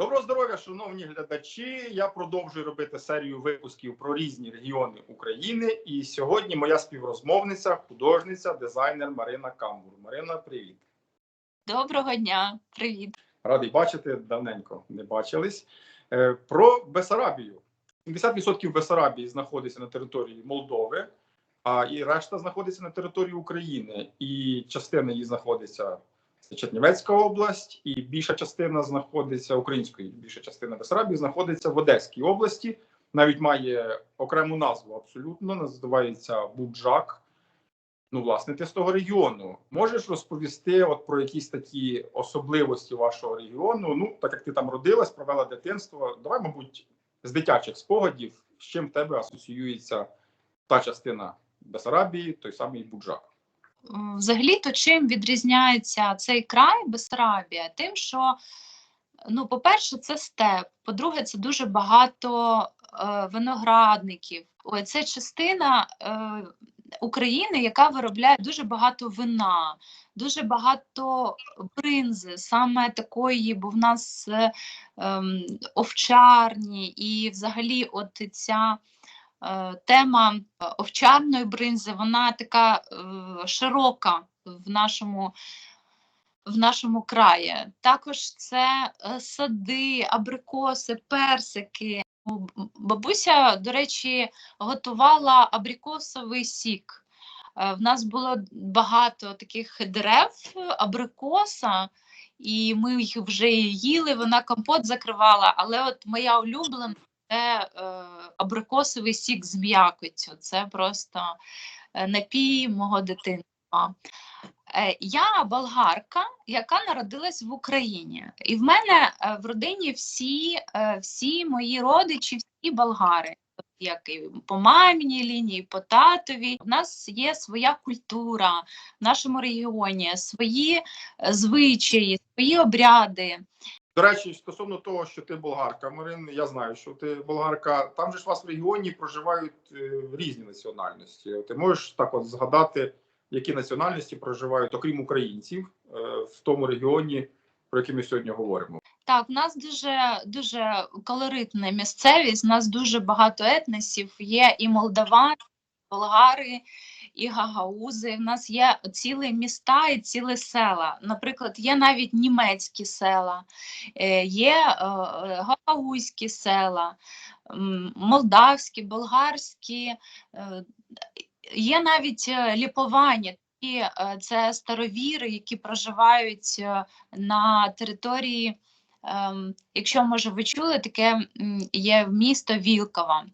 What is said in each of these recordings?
Доброго здоров'я, шановні глядачі. Я продовжую робити серію випусків про різні регіони України. І сьогодні моя співрозмовниця, художниця, дизайнер Марина Камбур. Марина, привіт. Доброго дня, привіт. Радий бачити. Давненько не бачились. Е, Про Бесарабію. 70% Бесарабії знаходиться на території Молдови, а і решта знаходиться на території України. І частина її знаходиться Чернівецька область, і більша частина знаходиться української, більша частина Бесарабії знаходиться в Одеській області. Навіть має окрему назву абсолютно, називається Буджак. Ну, власне, ти з того регіону. Можеш розповісти от про якісь такі особливості вашого регіону? Ну, так як ти там родилась, провела дитинство. Давай, мабуть, з дитячих спогадів, з чим в тебе асоціюється та частина Бесарабії, той самий Буджак. Взагалі-то чим відрізняється цей край Бессарабія? Тим, що, ну, по-перше, це степ. По-друге, це дуже багато е, виноградників. Ой, це частина е, України, яка виробляє дуже багато вина, дуже багато бринзи, саме такої, бо в нас е, ем, овчарні, і взагалі, от ця е, тема е, овчарної бринзи, вона така е, широка в нашому. В нашому краї також це е, сади, абрикоси, персики. Бабуся, до речі, готувала абрикосовий сік. Е, В нас було багато таких дерев е, абрикоса, і ми їх вже їли. Вона компот закривала. Але от моя улюблена це е, абрикосовий сік з м'якоттю. Це просто е, напій мого дитинства. Е, Я болгарка, яка народилась в Україні, і в мене в родині всі, всі мої родичі, всі болгари. Як і по маміній лінії, по татові. У нас є своя культура в нашому регіоні, свої звичаї, свої обряди. До речі, стосовно того, що ти болгарка, Марин, я знаю, що ти болгарка. Там же ж у вас в регіоні проживають е, різні національності. Ти можеш так от згадати, які національності проживають, окрім українців, е, в тому регіоні, про який ми сьогодні говоримо. Так, в нас дуже дуже колоритна місцевість. У нас дуже багато етносів. Є і молдавани, і болгари, і гагаузи. В нас є цілі міста і цілі села. Наприклад, є навіть німецькі села, е, є е, гагаузькі села, молдавські, болгарські. е, Є навіть ліповані. І це старовіри, які проживають на території, ем, якщо може ви чули, таке є місто Вілкова.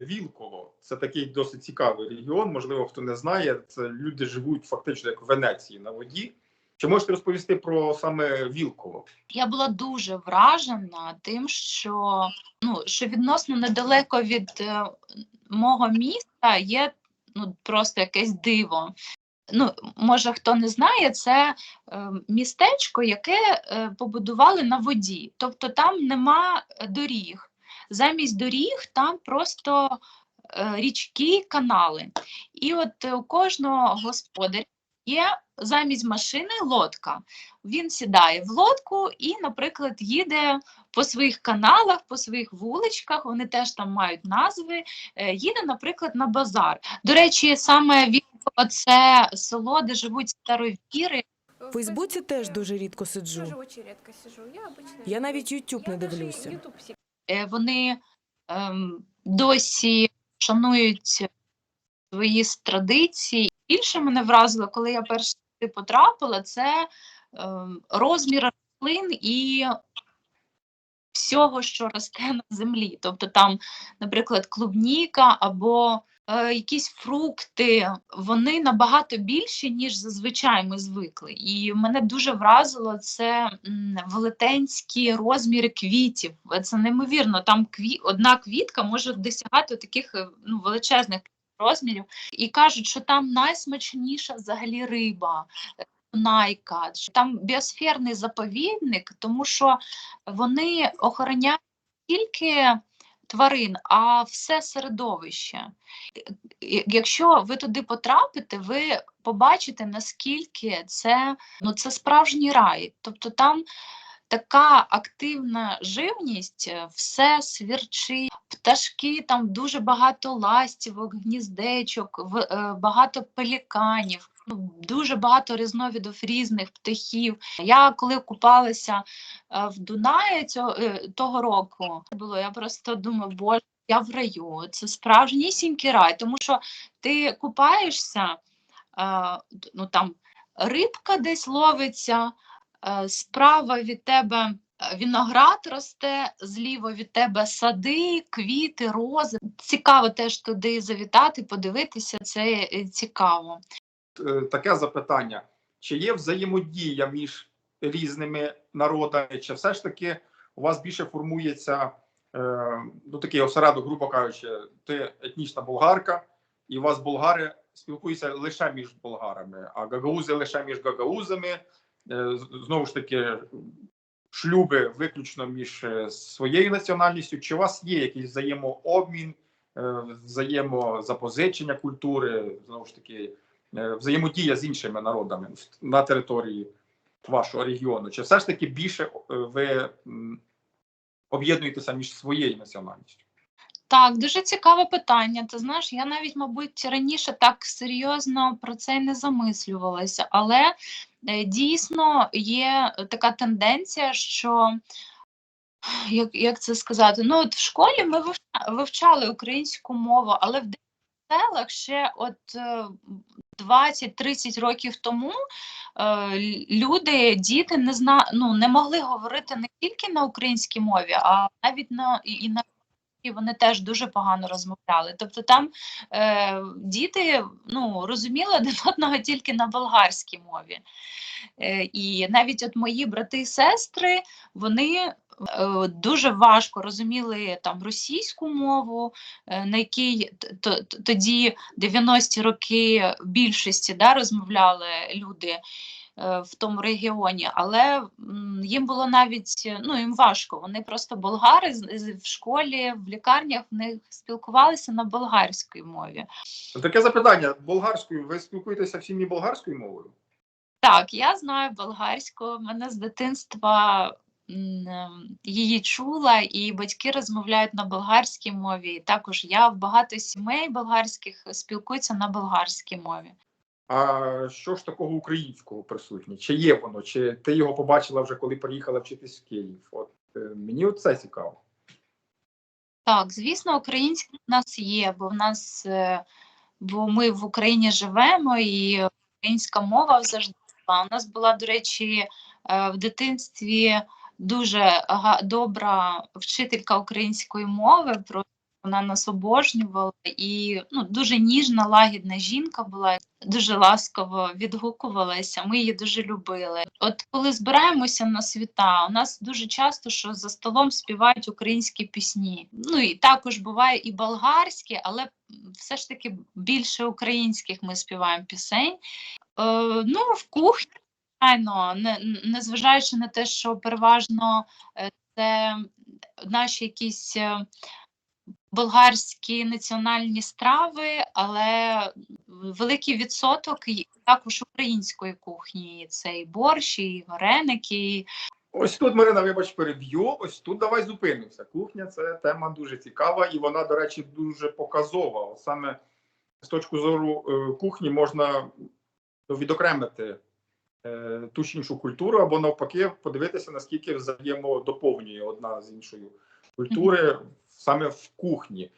Вілково це такий досить цікавий регіон. Можливо, хто не знає, це люди живуть фактично як в Венеції на воді. Чи можете розповісти про саме Вілково? Я була дуже вражена тим, що ну що відносно недалеко від е, мого міста є ну просто якесь диво. Ну, може, хто не знає, це е, містечко, яке е, побудували на воді. Тобто там нема доріг. Замість доріг там просто е, річки, канали. І от у кожного господаря є замість машини лодка. Він сідає в лодку і, наприклад, їде по своїх каналах, по своїх вуличках, вони теж там мають назви. е, Їде, наприклад, на базар. До речі, саме Вілково – це село, де живуть старовіри. В Фейсбуці теж дуже рідко сиджу. Я навіть YouTube не дивлюся. Е, Вони ем, досі шанують свої традиції. Більше мене вразило, коли я перший потрапила, це ем, розмір рослин і всього, що росте на землі. Тобто там, наприклад, клубніка або якісь фрукти, вони набагато більші, ніж зазвичай ми звикли. І мене дуже вразило це велетенські розміри квітів. Це неймовірно. Там кві... одна квітка може досягати таких е, ну, величезних розмірів. І кажуть, що там найсмачніша взагалі риба. е, Найка, там біосферний заповідник, тому що вони охороняють тільки тварин, а все середовище. Якщо ви туди потрапите, ви побачите, наскільки це, ну, це справжній рай. Тобто там така активна живність, е, все свірчить, пташки, там дуже багато ластівок, гніздечок, е, багато пеліканів, ну, дуже багато різновидів різних птахів. Я коли купалася е, в Дунаї цього, е, того року, було, я просто думаю, боже, я в раю, це справжнісінький рай, тому що ти купаєшся, е, ну там рибка десь ловиться, справа від тебе виноград росте, зліва від тебе сади, квіти, рози. Цікаво теж туди завітати, подивитися, це цікаво. Е, Таке запитання: чи є взаємодія між різними народами, чи все ж таки у вас більше формується е, ну, такий осередок, грубо кажучи, ти етнічна болгарка, і у вас болгари спілкуються лише між болгарами, а гагаузи лише між гагаузами. Е, знову ж таки, шлюби виключно між своєю національністю. Чи у вас є якийсь взаємообмін, взаємозапозичення культури, знову ж таки, взаємодія з іншими народами на території вашого регіону? Чи все ж таки більше е, ви об'єднуєтеся між своєю національністю? Так, дуже цікаве питання. Ти знаєш, я навіть, мабуть, раніше так серйозно про це не замислювалася, але е, дійсно є така тенденція, що як, як це сказати? Ну, от в школі ми вивча- вивчали українську мову, але в селах ще от е, 20-30 років тому е, люди, діти не зна... ну, не могли говорити не тільки на українській мові, а навіть на і на і вони теж дуже погано розмовляли. Тобто там е, діти ну, розуміли один одного тільки на болгарській мові. Е, і навіть от мої брати і сестри, вони дуже важко розуміли там російську мову, е, на якій тоді 90-ті роки в більшості да, розмовляли люди е, в тому регіоні, але їм було навіть е, ну їм важко. Вони просто болгари в школі, в лікарнях в них спілкувалися на болгарській мові. Таке запитання: болгарською ви спілкуєтеся в сім'ї болгарською мовою? Так, я знаю болгарську. Мене з дитинства її чула, і батьки розмовляють на болгарській мові. Також я в багато сімей болгарських спілкуються на болгарській мові. А що ж такого українського присутнє? Чи є воно? Чи ти його побачила вже, коли приїхала вчитись в Київ? От е, мені це цікаво. Так, звісно, українське в нас є, бо в нас е, бо ми в Україні живемо, і українська мова завжди була. У нас була, до речі, е, в дитинстві дуже добра вчителька української мови. Про вона нас обожнювала і ну, дуже ніжна, лагідна жінка була, дуже ласково відгукувалася. Ми її дуже любили. От коли збираємося на свята, у нас дуже часто що за столом співають українські пісні. Ну і також буває і болгарські, але все ж таки більше українських ми співаємо пісень. Е, ну, в кухні, звичайно, не, незважаючи на те, що переважно е, це наші якісь. е, болгарські національні страви, але великий відсоток також української кухні. Це і борщ, і вареники. Ось тут, Марина, вибач, переб'ю. Ось тут давай зупинимося. Кухня це тема дуже цікава, і вона, до речі, дуже показова. Саме з точки зору е, кухні можна відокремити ту чи іншу культуру, або навпаки, подивитися, наскільки взаємодоповнює одна з іншою культури саме в кухні.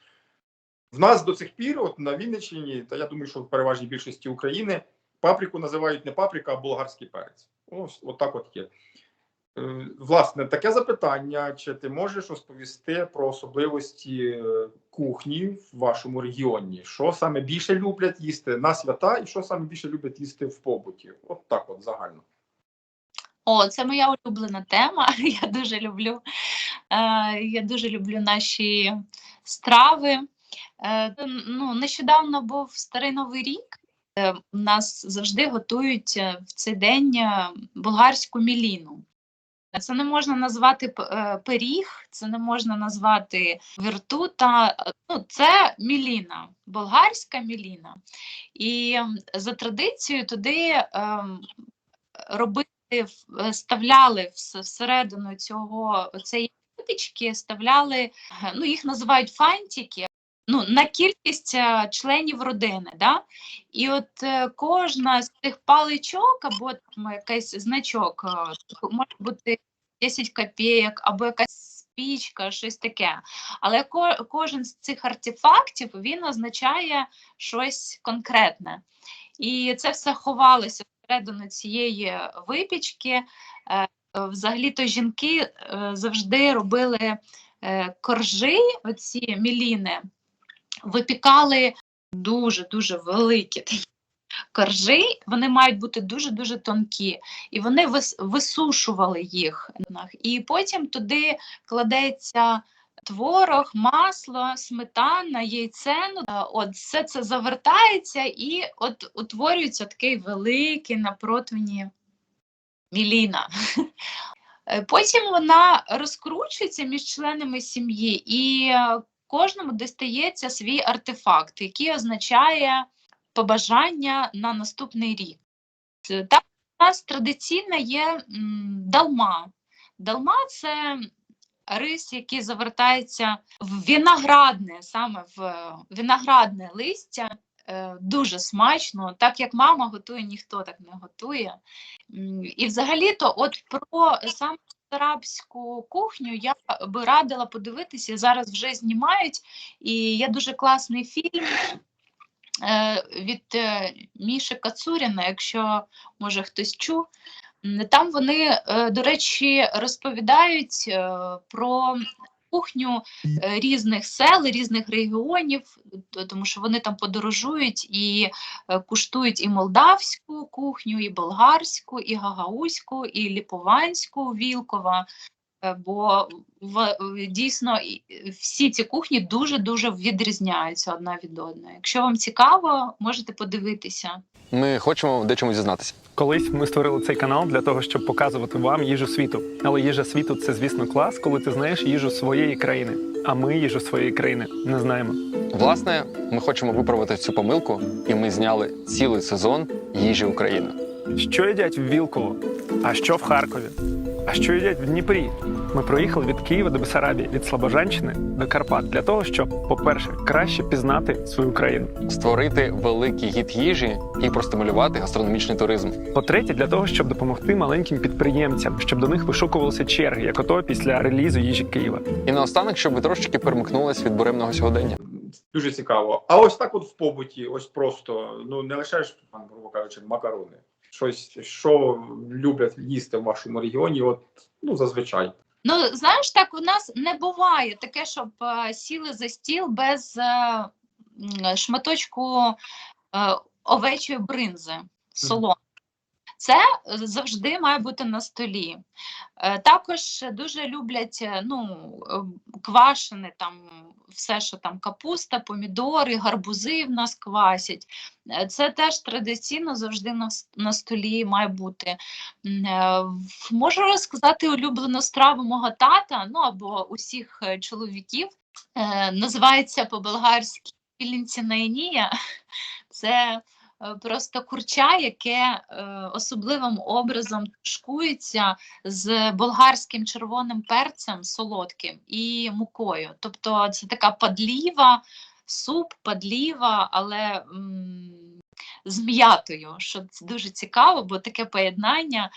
В нас до цих пір, от на Вінниччині, та я думаю, що в переважній більшості України папріку називають не паприка, а болгарський перець. Ось от так от є. Е, Власне, таке запитання: чи ти можеш розповісти про особливості е, кухні в вашому регіоні? Що саме більше люблять їсти на свята, і що саме більше люблять їсти в побуті? От так, от загально. О, це моя улюблена тема. Я дуже люблю. Е, я дуже люблю наші страви. Ну, нещодавно був старий новий рік. У нас завжди готують в цей день болгарську міліну. Це не можна назвати е, пиріг, це не можна назвати віртута. Ну, це міліна, болгарська міліна. І за традицією туди ем, робити вставляли всередину цього цієї випічки, вставляли, е, ну їх називають фантики. Ну, на кількість е, членів родини, да? і от е, кожна з цих паличок або там якийсь значок, е, може бути 10 копійок, або якась спічка, щось таке. Але ко- кожен з цих артефактів він означає щось конкретне. І це все ховалося всередину цієї випічки. Взагалі-то жінки завжди робили коржі, оці міліни, випікали дуже-дуже великі коржі, вони мають бути дуже-дуже тонкі, і вони висушували їх. І потім туди кладеться творог, масло, сметана, яйце. Ну, от все це завертається і от утворюється такий великий на противні міліна. Е, Потім вона розкручується між членами сім'ї, і е, кожному достається свій артефакт, який означає побажання на наступний рік. Це- Там у нас традиційно є далма. Далма це рис, який завертається в виноградне, саме в е, виноградне листя. Е, Дуже смачно, так як мама готує, ніхто так не готує. І взагалі-то, от про саме арабську кухню я би радила подивитися. Зараз вже знімають, і є дуже класний фільм е, від Міши Міші Кацуріна, якщо може хтось чув. Там вони, е, до речі, розповідають е, про кухню е, різних сел, різних регіонів, тому що вони там подорожують і е, куштують і молдавську кухню, і болгарську, і гагаузьку, і ліпованську, Вілкова. Е, Бо в, в- дійсно всі ці кухні дуже дуже відрізняються одна від одної. Якщо вам цікаво, можете подивитися. Ми хочемо в дечому зізнатися. Колись ми створили цей канал для того, щоб показувати вам їжу світу. Але їжа світу це, звісно, клас, коли ти знаєш їжу своєї країни. А ми їжу своєї країни не знаємо. Власне, ми хочемо виправити цю помилку, і ми зняли цілий сезон їжі України. Що їдять в Вілково? А що в Харкові? А що їдять в Дніпрі? Ми проїхали від Києва до Бесарабії, від Слобожанщини до Карпат для того, щоб, по-перше, краще пізнати свою країну. Створити великий гід їжі і простимулювати гастрономічний туризм. По-третє, для того, щоб допомогти маленьким підприємцям, щоб до них вишукувалися черги, як ото після релізу їжі Києва. І наостанок, щоб ви трошечки перемикнулись від буремного сьогодення. Дуже цікаво. А ось так, от в побуті, ось просто ну не лише ж грубо кажучи, макарони. Щось, що люблять їсти в вашому регіоні, от ну зазвичай. Ну, знаєш, так у нас не буває таке, щоб е, сіли за стіл без е, шматочку е, овечої бринзи солони. Це завжди має бути на столі. Е, Також дуже люблять е, ну, е, квашене там все, що там капуста, помідори, гарбузи в нас квасять. Це теж традиційно завжди на, столі має бути. Можу розказати улюблену страву мого тата, ну або усіх чоловіків. Називається по-болгарськи пілінцінаїнія. Це е, просто курча, яке е, особливим образом тушкується з болгарським червоним перцем солодким і мукою. Тобто це така подліва, суп, подліва, але з м'ятою, що це дуже цікаво, бо таке поєднання.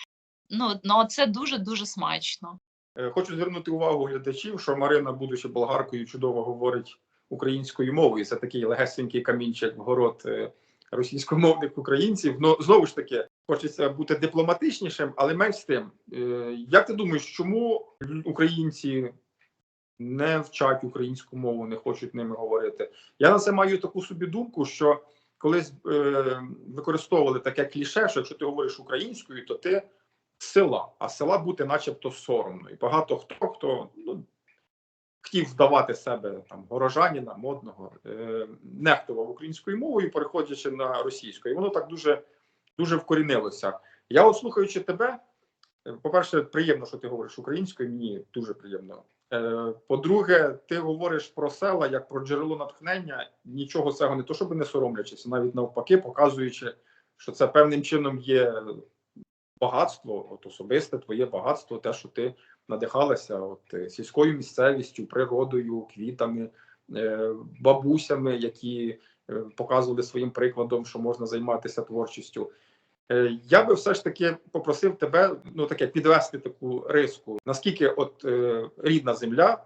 Ну, ну це дуже дуже смачно. Е, Хочу звернути увагу глядачів, що Марина, будучи болгаркою, чудово говорить українською мовою. Це такий легесенький камінчик в город е, російськомовних українців. Ну знову ж таки, хочеться бути дипломатичнішим, але менш тим. Е, Як ти думаєш, чому українці не вчать українську мову, не хочуть ними говорити? Я на це маю таку собі думку, що колись е, використовували таке кліше, що якщо ти говориш українською, то ти села, а села бути начебто соромно. І багато хто хто ну, хотів здавати себе там горожаніна, модного, е, нехтував українською мовою, переходячи на російську. І воно так дуже, дуже вкорінилося. Я, от слухаючи тебе, е, по-перше, приємно, що ти говориш українською, мені дуже приємно. Е, По-друге, ти говориш про села як про джерело натхнення, нічого цього не то, щоб не соромлячись, навіть навпаки, показуючи, що це певним чином є багатство, от особисте твоє багатство, те, що ти надихалася от, е, сільською місцевістю, природою, квітами, е, бабусями, які е, показували своїм прикладом, що можна займатися творчістю. Я би все ж таки попросив тебе ну таке підвести таку риску. Наскільки от е, рідна земля,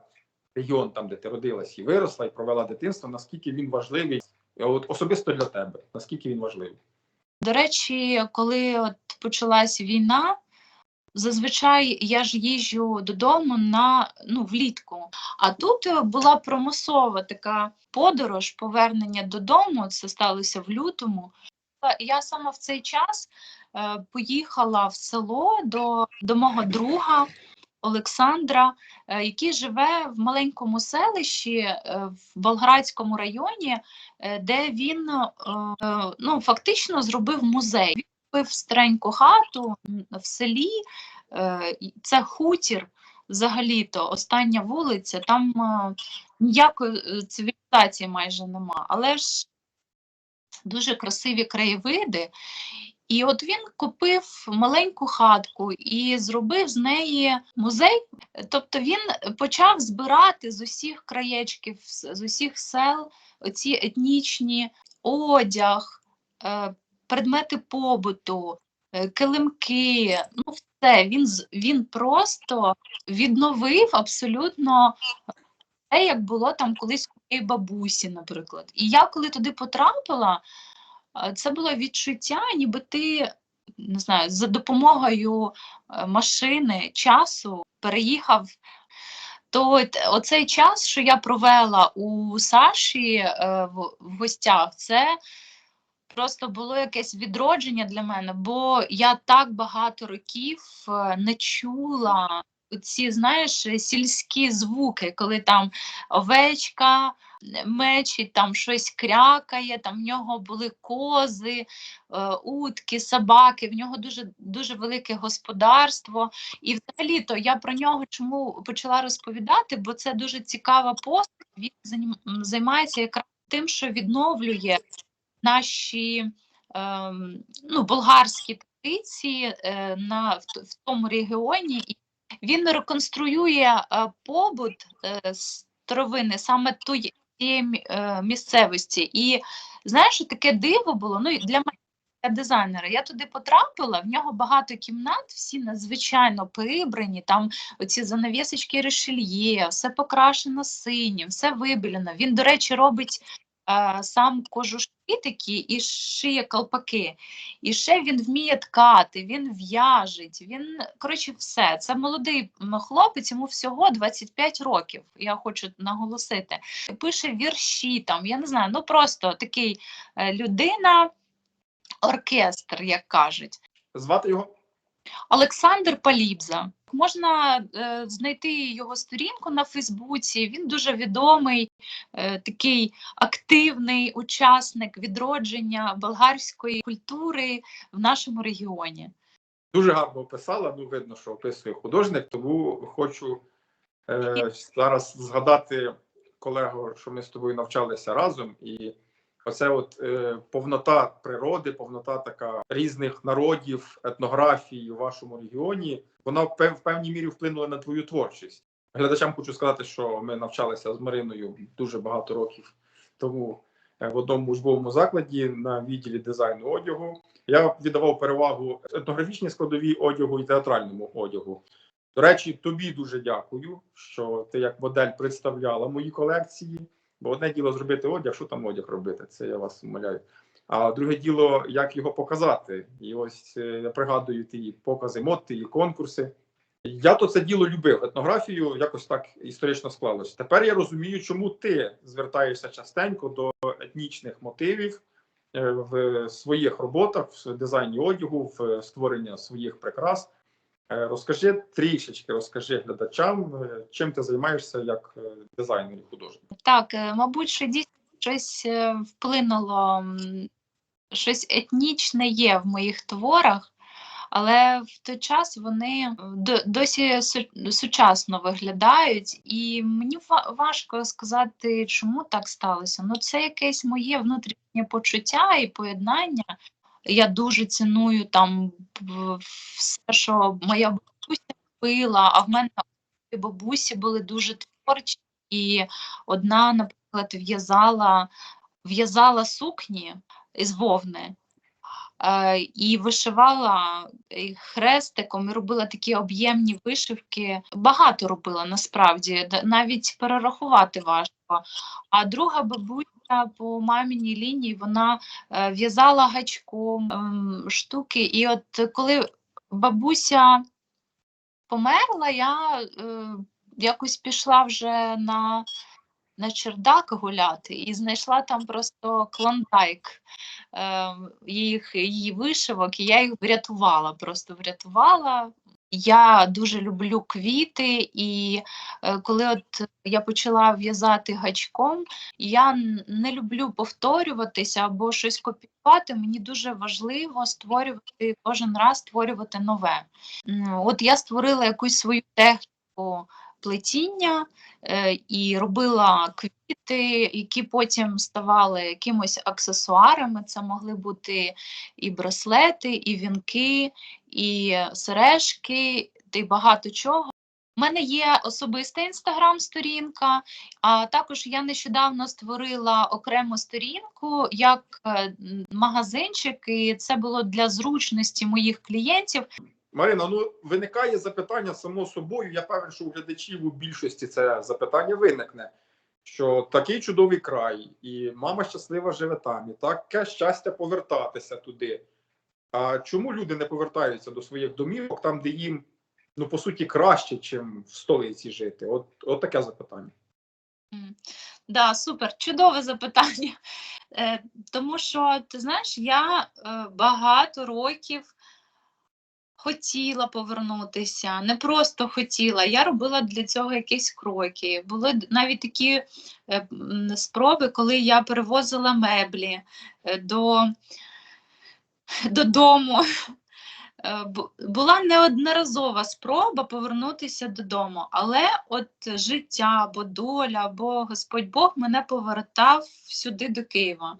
регіон, там де ти родилась і виросла, і провела дитинство, наскільки він важливий, от особисто для тебе, наскільки він важливий? До речі, коли от почалась війна, зазвичай я ж їжджу додому на ну влітку. А тут е, була промислова така подорож, повернення додому. Це сталося в лютому. Я саме в цей час е, поїхала в село до, до мого друга Олександра, е, який живе в маленькому селищі е, в Болградському районі, е, де він е, е, ну, фактично зробив музей. Купив стареньку хату в селі, е, це хутір. Взагалі-то остання вулиця, там е, ніякої е, цивілізації майже нема. Але ж дуже красиві краєвиди. І от він купив маленьку хатку і зробив з неї музей. Тобто він почав збирати з усіх краєчків, з усіх сел оці етнічні одяг, предмети побуту, е, килимки. Ну, все. Він, він просто відновив абсолютно те, як було там колись у бабусі, наприклад. І я коли туди потрапила, е, це було відчуття, ніби ти не знаю, за допомогою е, машини, часу переїхав. То оцей час, що я провела у Саші в гостях, це просто було якесь відродження для мене, бо я так багато років е, не чула ці, знаєш, сільські звуки, коли там овечка мечить, там щось крякає, там в нього були кози, е, утки, собаки, в нього дуже, дуже велике господарство. І взагалі-то я про нього чому почала розповідати, бо це дуже цікава постать. Він займається якраз тим, що відновлює наші ем, ну, болгарські традиції е, на, в, в тому регіоні. І він реконструює е, побут е, старовини саме тої тієї е, місцевості. І знаєш, таке диво було? Ну, для мене я дизайнера. Я туди потрапила, в нього багато кімнат, всі надзвичайно прибрані, там оці занавісочки решельє, все покрашено синім, все вибілено. Він, до речі, робить сам кожушки такі і шиє колпаки. І ще він вміє ткати, він в'яжить, він, коротше, все. Це молодий хлопець, йому всього 25 років, я хочу наголосити. Пише вірші там, я не знаю, ну просто такий е, людина, оркестр, як кажуть. Звати його Олександр Палібза. Можна е, знайти його сторінку на Фейсбуці. Він дуже відомий, е, такий активний учасник відродження болгарської культури в нашому регіоні. дуже гарно описала. Ну, видно, що описує художник, тому хочу е, зараз згадати колегу, що ми з тобою навчалися разом, і оце от е, повнота природи, повнота така різних народів, етнографії у вашому регіоні. Вона в в певній мірі вплинула на твою творчість. Глядачам хочу сказати, що ми навчалися з Мариною дуже багато років тому е, в одному учбовому закладі на відділі дизайну одягу. Я віддавав перевагу етнографічній складовій одягу і театральному одягу. До речі, тобі дуже дякую, що ти як модель представляла мої колекції. Бо одне діло зробити одяг, що там одяг робити, це я вас умоляю. А друге діло, як його показати. І ось е, я пригадую ті покази мод, ті конкурси. Я то це діло любив. Етнографію якось так історично склалось. Тепер я розумію, чому ти звертаєшся частенько до етнічних мотивів е, в своїх роботах, в дизайні одягу, в створенні своїх прикрас. Е, Розкажи трішечки, розкажи глядачам, е, чим ти займаєшся як е, дизайнер і художник. Так, мабуть, що дійсно щось вплинуло, щось етнічне є в моїх творах, але в той час вони досі сучасно виглядають, і мені ва- важко сказати, чому так сталося. Ну, це якесь моє внутрішнє почуття і поєднання Я дуже ціную там все, що моя бабуся пила, а в мене бабусі були дуже творчі, і одна, наприклад, в'язала, в'язала сукні із вовни. Е, і вишивала е, хрестиком, і робила такі об'ємні вишивки. Багато робила насправді, навіть перерахувати важко. А друга бабуся по маміній лінії вона е, в'язала гачком ем, штуки. І от коли бабуся померла, я якось пішла вже на, на чердак гуляти і знайшла там просто клондайк е, їх, її вишивок, і я їх врятувала, просто врятувала. Я дуже люблю квіти, і е, коли от я почала в'язати гачком, я не люблю повторюватися або щось копіювати. Мені дуже важливо створювати кожен раз створювати нове. От я створила якусь свою техніку плетіння е, і робила квіти, які потім ставали якимось аксесуарами. Це могли бути і браслети, і вінки, і сережки, та й багато чого. У мене є особиста інстаграм-сторінка, а також я нещодавно створила окрему сторінку як е, магазинчик, і це було для зручності моїх клієнтів. Марина, ну виникає запитання само собою. Я певен, що у глядачів у більшості це запитання виникне. Що такий чудовий край, і мама щаслива живе там, і таке щастя повертатися туди. А чому люди не повертаються до своїх домівок, там, де їм, ну по суті, краще, чим в столиці жити? От, от таке запитання. Да, супер, чудове запитання. Е, тому що, ти знаєш, я е, багато років хотіла повернутися, не просто хотіла, я робила для цього якісь кроки. Були навіть такі е, спроби, коли я перевозила меблі е, до, додому. Е, Була неодноразова спроба повернутися додому, але от життя або доля, або Господь Бог мене повертав сюди до Києва.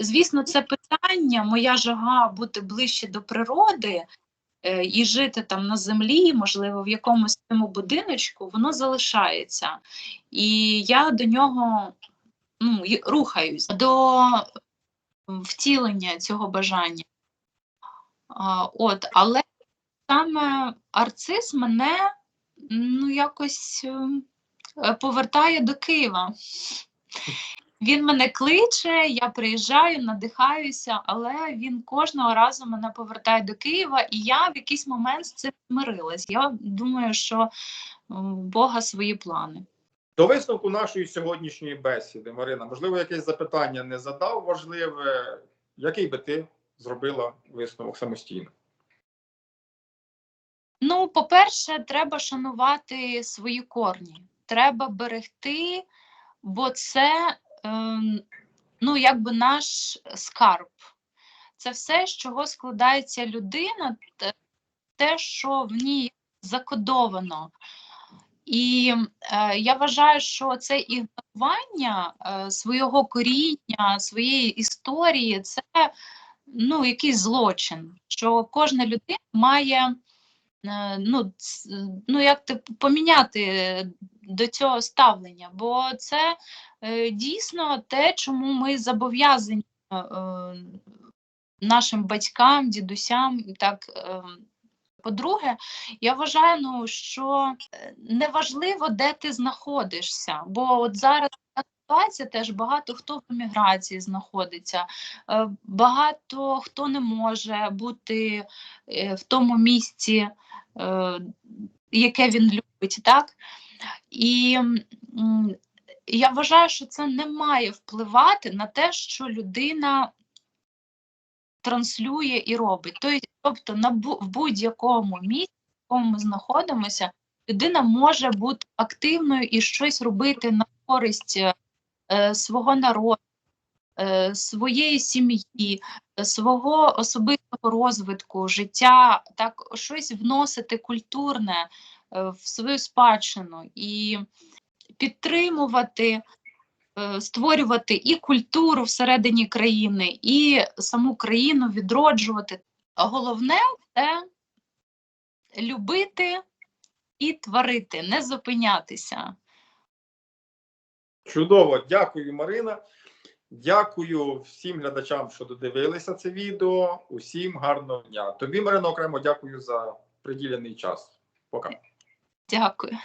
Звісно, це питання, моя жага бути ближче до природи і жити там на землі, можливо, в якомусь цьому будиночку, воно залишається. І я до нього ну, рухаюсь до втілення цього бажання. От, але саме арцис мене ну, якось е, повертає до Києва. Він мене кличе, я приїжджаю, надихаюся, але він кожного разу мене повертає до Києва, і я в якийсь момент з цим змирилась. Я думаю, що Бога свої плани. До висновку нашої сьогоднішньої бесіди, Марина, можливо, якесь запитання не задав важливе. Який би ти зробила висновок самостійно? Ну, по-перше, треба шанувати свої корні. Треба берегти, бо це ну, якби наш скарб. Це все, з чого складається людина, те- що в ній закодовано. І е, я вважаю, що це ігнорування е, свого коріння, своєї історії це ну, якийсь злочин, що кожна людина має е, ну, ну, як ти поміняти до цього ставлення, бо це е, дійсно те, чому ми зобов'язані е, нашим батькам, дідусям. Так, е, по-друге, я вважаю, ну, що неважливо, де ти знаходишся, бо от зараз ситуація теж багато хто в еміграції знаходиться, багато хто не може бути в тому місці, яке він любить, так? І я вважаю, що це не має впливати на те, що людина транслює і робить. Тобто, на в будь-якому місці, в якому ми знаходимося, людина може бути активною і щось робити на користь е, свого народу, е, своєї сім'ї, е, свого особистого розвитку, життя, так щось вносити культурне е, в свою спадщину і підтримувати е, створювати і культуру всередині країни, і саму країну відроджувати. Головне це любити і творити, не зупинятися. Чудово, дякую, Марина. Дякую всім глядачам, що додивилися це відео. Усім гарного дня. Тобі, Марина, окремо дякую за приділений час. Пока. Дякую.